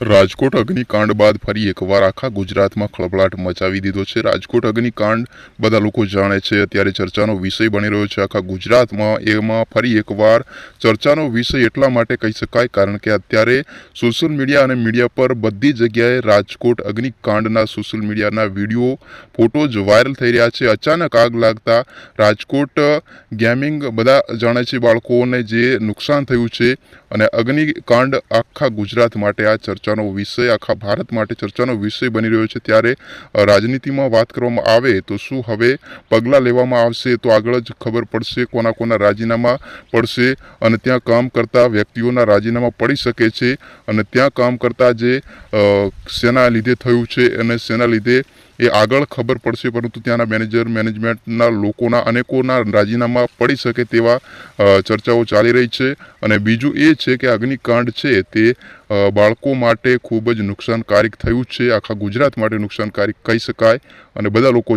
રાજકોટ અગ્નિકાંડ બાદ ફરી એકવાર આખા ગુજરાતમાં ખળભળાટ મચાવી દીધો છે. રાજકોટ અગ્નિકાંડ બધા લોકો જાણે છે. અત્યારે ચર્ચાનો વિષય બની રહ્યો છે આખા ગુજરાતમાં. એમાં ફરી એકવાર ચર્ચાનો વિષય એટલા માટે કહી શકાય કારણ કે અત્યારે સોશિયલ મીડિયા અને મીડિયા પર બધી જગ્યાએ રાજકોટ અગ્નિકાંડના સોશિયલ મીડિયાના વીડિયો, ફોટોઝ વાયરલ થઈ રહ્યા છે. અચાનક આગ લાગતા રાજકોટ ગેમિંગ બધા જાણે છે બાળકોને જે નુકસાન થયું છે અને અગ્નિકાંડ આખા ગુજરાત માટે, આ ચર્ચાનો વિષય, આખા ભારત માટે ચર્ચાનો વિષય બની રહ્યો છે. ત્યારે રાજનીતિમાં વાત કરવામાં આવે તો શું હવે પગલાં લેવામાં આવશે તો આગળ જ ખબર પડશે કોના કોના રાજીનામા પડશે અને ત્યાં કામ કરતા વ્યક્તિઓના રાજીનામા પડી શકે છે અને ત્યાં કામ કરતા જે સેના લીધે થયું છે અને શેના લીધે એ આગળ ખબર પડશે, પરંતુ ત્યાંના મેનેજર, મેનેજમેન્ટના લોકોના, અનેકોના રાજીનામા પડી શકે તેવા ચર્ચાઓ ચાલી રહી છે. અને બીજું એ છે કે અગ્નિકાંડ છે તે બાળકો માટે ખૂબ જ નુકસાનકારક થયું છે. આખા ગુજરાત માટે નુકસાનકારક કહી શકાય. અને બધા લોકો